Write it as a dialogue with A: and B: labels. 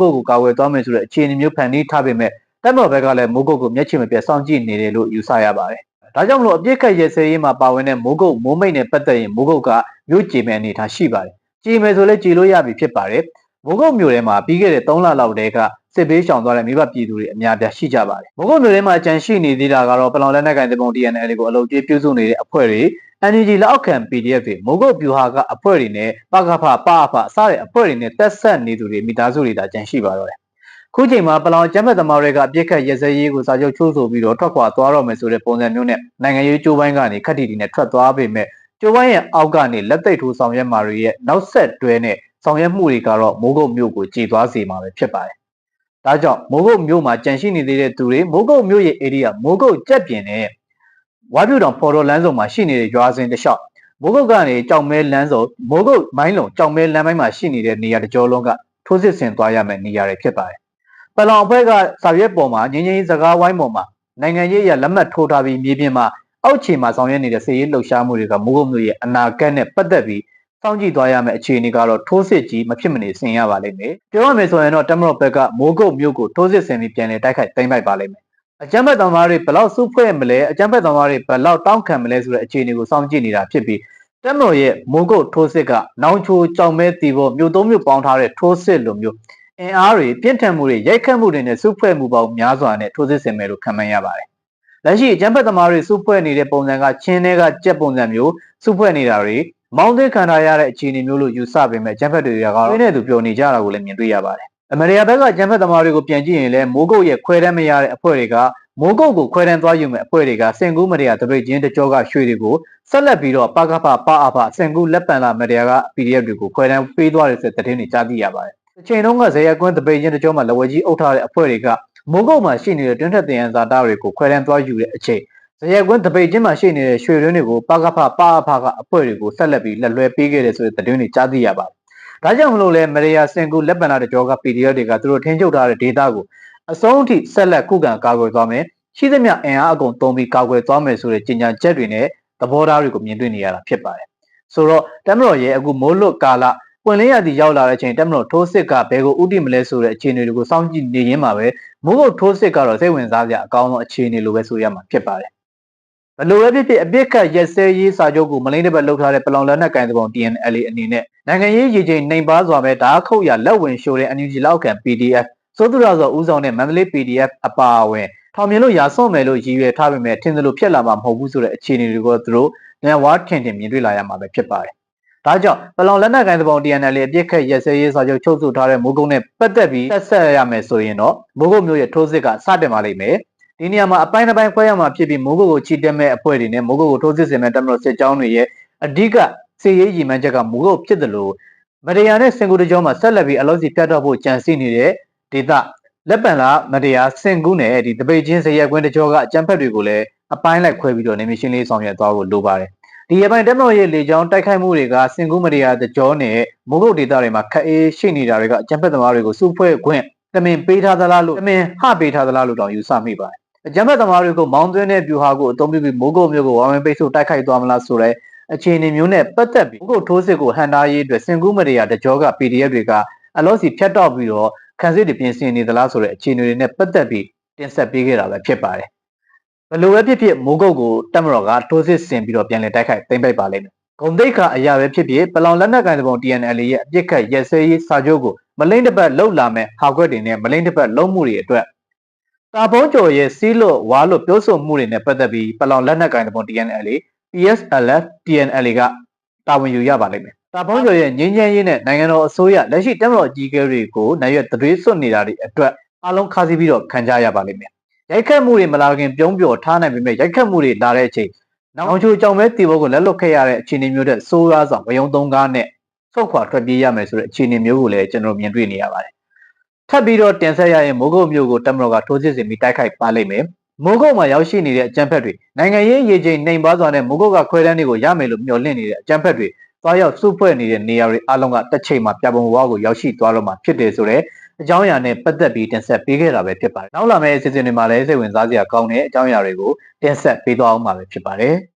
A: မိုးကုတ်ကိုကာဝယ်သွားမယ်ဆိုတဲ့အခြေအနေမျိုးဖန်တီးထားပေမဲ့တက်မော်ဘက်ကလည်းမိုးကုတ်ကိုမျက်ခြေမပြတ်စောင့်ကြည့်နေတယ်လို့ယူဆရပါတယ်။ဒါကြောင့်မလို့အပြစ်ခတ်ရဲစဲရေးမှာပါဝင်တဲ့မိုးကုတ်မိုးမိတ်နဲ့ပတ်သက်ရင်မိုးကုတ်ကမြို့ကြည်မဲ့အနေထားရှိပါတယ်။ကြည်မယ်ဆိုလဲကြည်လို့ရပြီဖြစ်ပါတယ်။ မိုးကုတ်မြို့ထဲမှာပြီးခဲ့တဲ့3လလောက်တည်းကစစ်ဘေးရှောင်သွားတဲ့မိဘပြည်သူတွေအများပြားရှိကြပါတယ်။မိုးကုတ်မြို့ထဲမှာအကြံရှိနေသေးတာကတော့ပလောင်လက်နက်ကိုင်တဲ့ပုံ TNL ကိုအလုပ်ကြီးပြုစုနေတဲ့အဖွဲ့တွေ NUG လက်အောက်ခံ PDF တွေမိုးကုတ်ပြူဟာကအဖွဲ့တွေနဲ့ပကဖပအဖအစတဲ့အဖွဲ့တွေနဲ့တက်ဆက်နေသူတွေမိသားစုတွေဒါကြံရှိပါတော့တယ်။ခုချိန်မှာပလောင်ကျမ်းဖတ်သမားတွေကအပြစ်ခတ်ရစရေးကိုစာချုပ်ချိုးဆိုပြီးတော့ထွက်ခွာသွားတော့မယ်ဆိုတဲ့ပုံစံမျိုးနဲ့နိုင်ငံရေးကြိုးပိုင်းကနေခက်တီတီနဲ့ထွက်သွားပေမဲ့ကျိုးပိုင်းရဲ့အောက်ကနေလက်သိပ်ထိုးဆောင်ရွက်မှာတွေရဲ့နောက်ဆက်တွဲနဲ့ ဆောင်ရွက်မှုတွေကတော့မိုးကုတ်မြို့ကိုကြည်သွားစေမှာပဲဖြစ်ပါတယ်။ဒါကြောင့်မိုးကုတ်မြို့မှာကြန့်ရှိနေသေးတဲ့သူတွေမိုးကုတ်မြို့ရဲ့ area မိုးကုတ်ကြက်ပြင်နဲ့ဝါပြူတောင်ဖော်တော်လမ်းစုံမှာရှိနေတဲ့ရွာစဉ်တစ်လျှောက်မိုးကုတ်ကနေကြောင်မဲလမ်းစုံမိုးကုတ်မိုင်းလုံကြောင်မဲလမ်းပိုင်းမှာရှိနေတဲ့နေရာတကြောလုံးကထိုးစစ်ဆင်သွားရမယ့်နေရာတွေဖြစ်ပါတယ်။ပလောင်အဖွဲ့ကစာရွက်ပေါ်မှာငင်းငင်းစကားဝိုင်းပေါ်မှာနိုင်ငံရေးရလက်မှတ်ထိုးထားပြီးမြေပြင်မှာအောက်ခြေမှာဆောင်ရွက်နေတဲ့စစ်ရေးလှုပ်ရှားမှုတွေကမိုးကုတ်မြို့ရဲ့အနာဂတ်နဲ့ပတ်သက်ပြီး စောင့်ကြည့်သွားရမယ့်အခြေအနေကတော့ထိုးစစ်ကြီးမဖြစ်မနေဆင်ရပါလိမ့်မယ်။ပြောရမယ်ဆိုရင်တော့တမရော့ဘက်ကမိုးကုတ်မြို့ကိုထိုးစစ်ဆင်ပြီးပြန်လည်တိုက်ခိုက်သိမ်းပိုက်ပါလိမ့်မယ်။အကြမ်းဖက်သမားတွေဘလောက်စုဖွဲ့မလဲအကြမ်းဖက်သမားတွေဘလောက်တောင်းခံမလဲဆိုတဲ့အခြေအနေကိုစောင့်ကြည့်နေတာဖြစ်ပြီးတမတော်ရဲ့မိုးကုတ်ထိုးစစ်ကနောင်ချိုကြောင်မဲတီဘောမြို့သုံးမြို့ပေါင်းထားတဲ့ထိုးစစ်လိုမျိုးအင်အားတွေပြင်းထန်မှုတွေရိုက်ခတ်မှုတွေနဲ့စုဖွဲ့မှုပေါင်းများစွာနဲ့ထိုးစစ်ဆင်မယ်လို့ခန့်မှန်းရပါတယ်။လက်ရှိအကြမ်းဖက်သမားတွေစုဖွဲ့နေတဲ့ပုံစံကချင်းတွေကကြက်ပုံစံမျိုးစုဖွဲ့နေတာတွေ မောင်းသိခံထားရတဲ့အခြေအနေမျိုးလို့ယူဆပေမဲ့ဂျမ်ဖက်တွေကတော့တွင်းနဲ့သူပြောနေကြတာကိုလည်းမြင်တွေ့ရပါတယ်။အမေရိကန်ဘက်ကဂျမ်ဖက်သမားတွေကိုပြန်ကြည့်ရင်လည်းမိုးကုတ်ရဲ့ခွဲတမ်းမရတဲ့အဖွဲ့တွေကမိုးကုတ်ကိုခွဲတမ်းသွားယူမဲ့အဖွဲ့တွေကစင်ကူးမရတပိတ်ချင်းတကြောကရွှေတွေကိုဆက်လက်ပြီးတော့ပကဖပအဖစင်ကူးလက်ပံလာမရက PDF တွေကိုခွဲတမ်းပေးသွားတယ်ဆိုတဲ့သတင်းတွေကြားသိရပါတယ်။အချိန်တုန်းကဇေယျကွန်းတပိတ်ချင်းတကြောမှာလဝကြီးအုပ်ထားတဲ့အဖွဲ့တွေကမိုးကုတ်မှာရှိနေတဲ့တွင်းထက်တယံဇာတာတွေကိုခွဲတမ်းသွားယူတဲ့အချိန် ဇရက်ကွင်းတပိတ်ချင်းမှာရှိနေတဲ့ရွှေရင်းတွေကိုပကဖပအဖကအဖွဲ့တွေကိုဆက်လက်ပြီးလက်လွဲပေးခဲ့တယ်ဆိုတဲ့သတင်းတွေကြားသိရပါတယ်။ဒါကြောင့်မလို့လဲမရေယာစင်ကူလက်ပံလာတဲ့ကြောက PDF တွေကသူတို့ထင်းချုပ်ထားတဲ့ data ကိုအဆုံးအထိဆက်လက်ခုခံကာကွယ်သွားမယ်။ရှိသမျှအင်အားအကုန်သုံးပြီးကာကွယ်သွားမယ်ဆိုတဲ့ကြေညာချက်တွေနဲ့သဘောထားတွေကိုမြင်တွေ့နေရတာဖြစ်ပါတယ်။ဆိုတော့တမတော်ရဲ့အခုမိုးလွတ်ကာလပွင့်လင်းရသည်ရောက်လာတဲ့အချိန်တက်မလို့ထိုးစစ်ကဘယ်ကိုဥတီမလဲဆိုတဲ့အခြေအနေတွေကိုစောင့်ကြည့်နေရင်းမှာပဲမိုးကုတ်ထိုးစစ်ကတော့စိတ်ဝင်စားစရာအကောင်းဆုံးအခြေအနေလိုပဲဆိုရမှာဖြစ်ပါတယ် ဘလို့ပဲဖြစ်ဖြစ်အပြစ်ခတ်ရက်စဲရေးစာချုပ်ကိုမလိမ့်တစ်ပတ်လှုပ်ထားတဲ့ပလောင်လက်နက်ကိုင်သဘော TNLA အနေနဲ့နိုင်ငံရေးရည်ချိန်နှိမ်ပါစွာပဲဓာတ်ခုတ်ရလက်ဝင်ရှိုးတဲ့ NUG လောက်ခံ PDF စိုးသူရသောဦးဆောင်တဲ့မန္တလေး PDF အပါအဝင်ထောင်မြင်လို့ရာစွန့်မယ်လို့ရည်ရွယ်ထားပေမဲ့ထင်သလိုဖြစ်လာမှာမဟုတ်ဘူးဆိုတဲ့အခြေအနေတွေကိုသူတို့ညဝါထင်ထင်မြင်တွေ့လာရမှာပဲဖြစ်ပါတယ်။ဒါကြောင့်ပလောင်လက်နက်ကိုင်သဘော TNLA အပြစ်ခတ်ရက်စဲရေးစာချုပ်ချုပ်ဆိုထားတဲ့မိုးကုတ်နဲ့ပတ်သက်ပြီးဆက်ဆက်ရမယ်ဆိုရင်တော့မိုးကုတ်မျိုးရဲ့ထိုးစစ်ကစတင်ပါလိမ့်မယ်။ ဒီနေရာမှာအပိုင်းတစ်ပိုင်းခွဲရမှာဖြစ်ပြီးမိုးကုတ်ကိုချီတက်မဲ့အဖွဲ့တွေနဲ့မိုးကုတ်ကိုထိုးစစ်ဆင်မဲ့တမလို့စစ်ကြောင်းတွေရဲ့အဓိကစီရေးရည်မှန်းချက်ကမိုးကုတ်ဖြစ်တယ်လို့မတရားနဲ့စင်ကူတကြောမှာဆက်လက်ပြီးအလို့စီပြတ်တော့ဖို့ကြံစည်နေတဲ့ဒေသလက်ပံလာမတရားစင်ကူနဲ့ဒီတပိတ်ချင်းစရက်ကွင်းတကြောကအကြံဖက်တွေကိုလည်းအပိုင်းလိုက်ခွဲပြီးတော့နေမရှင်လေးဆောင်ရွက်သွားဖို့လိုပါတယ်ဒီရပိုင်းတက်မတော်ရဲ့လေကြောင်းတိုက်ခိုက်မှုတွေကစင်ကူးမတရားတကြောနဲ့မိုးကုတ်ဒေသတွေမှာခက်အေးရှိနေတာတွေကအကြံဖက်သမားတွေကိုစုဖွဲ့ခွင့်တမင်ပေးထားသလားလို့တမင်ဟပေးထားသလားလို့တောင်ယူဆမိပါတယ် အကြမ်းဖက်သမားတွေကိုမောင်းသွင်းတဲ့ဗျူဟာကိုအသုံးပြုပြီးမိုးကုတ်မျိုးကိုဝိုင်းဝန်းပိတ်ဆို့တိုက်ခိုက်သွားမလားဆိုတဲ့အခြေအနေမျိုးနဲ့ပတ်သက်ပြီးမိုးကုတ်ထိုးစစ်ကိုဟန်တာရေးအတွက်စင်ကူးမရတကြောက PDF တွေကအလောစီဖြတ်တော့ပြီးတော့ခံစစ်တွေပြင်ဆင်နေသလားဆိုတဲ့အခြေအနေတွေနဲ့ပတ်သက်ပြီးတင်ဆက်ပေးခဲ့တာပဲဖြစ်ပါတယ်ဘယ်လိုပဲဖြစ်ဖြစ်မိုးကုတ်ကိုတက်မတော်ကထိုးစစ်ဆင်ပြီးတော့ပြန်လည်တိုက်ခိုက်သိမ်းပိုက်ပါလိမ့်မယ်ဂုံတိတ်ခါအရာပဲဖြစ်ဖြစ်ပလောင်လက်နက်ကိုင်တဲ့ပုံ TNL ရဲ့အပြစ်ခတ်ရက်စဲရေးစာချုပ်ကိုမလိမ့်တစ်ပတ်လှုပ်လာမဲ့ဟာခွက်တွေနဲ့မလိမ့်တစ်ပတ်လုံးမှုတွေအတွက် တာဖုံးကျော်ရဲ့စီးလို့ဝါလို့ပြောဆိုမှုတွေနဲ့ပတ်သက်ပြီးပလောင်လက်နက်ကိုင်တဲ့ပုံ TNL PSLF TNL ကတာဝန်ယူရပါလိမ့်မယ်။တာဖုံးကျော်ရဲ့ငင်းချမ်းရေးနဲ့နိုင်ငံတော်အစိုးရလက်ရှိတက်မတော်ကြီးကဲတွေကိုနိုင်ရွက်သွေးစွတ်နေတာတွေအတွက်အလုံးခါးစီးပြီးတော့ခံကြရပါလိမ့်မယ်။ရိုက်ခတ်မှုတွေမလာခင်ပြုံးပျော်ထားနိုင်ပေမဲ့ရိုက်ခတ်မှုတွေလာတဲ့အချိန်နောက်ချိုကြောင်မဲတီဘောကိုလက်လွတ်ခဲ့ရတဲ့အခြေအနေမျိုးတဲ့ဆိုးရွားစွာဝယုံသုံးကားနဲ့ဆုတ်ခွာထွက်ပြေးရမယ်ဆိုတဲ့အခြေအနေမျိုးကိုလည်းကျွန်တော်မြင်တွေ့နေရပါတယ် ထပ်ပြီးတော့တင်ဆက်ရရင်မိုးကုတ်မျိုးကိုတမတော်ကထိုးစစ်ဆင်ပြီးတိုက်ခိုက်ပါလိမ့်မယ်မိုးကုတ်မှာရောက်ရှိနေတဲ့အကြမ်းဖက်တွေနိုင်ငံရေးရေချိန်နှိမ်ပါစွာနဲ့မိုးကုတ်ကခွဲတန်းတွေကိုရမယ်လို့မျှော်လင့်နေတဲ့အကြမ်းဖက်တွေသွားရောက်စုဖွဲ့နေတဲ့နေရာတွေအလုံးကတစ်ချိန်မှာပြပုံဝါကိုရောက်ရှိသွားတော့မှာဖြစ်တယ်ဆိုတော့အကြောင်းအရာနဲ့ပတ်သက်ပြီးတင်ဆက်ပေးခဲ့တာပဲဖြစ်ပါတယ်။နောက်လာမယ့်အစီအစဉ်တွေမှာလည်းစိတ်ဝင်စားစရာကောင်းတဲ့အကြောင်းအရာတွေကိုတင်ဆက်ပေးသွားအောင်မှာပဲဖြစ်ပါတယ်။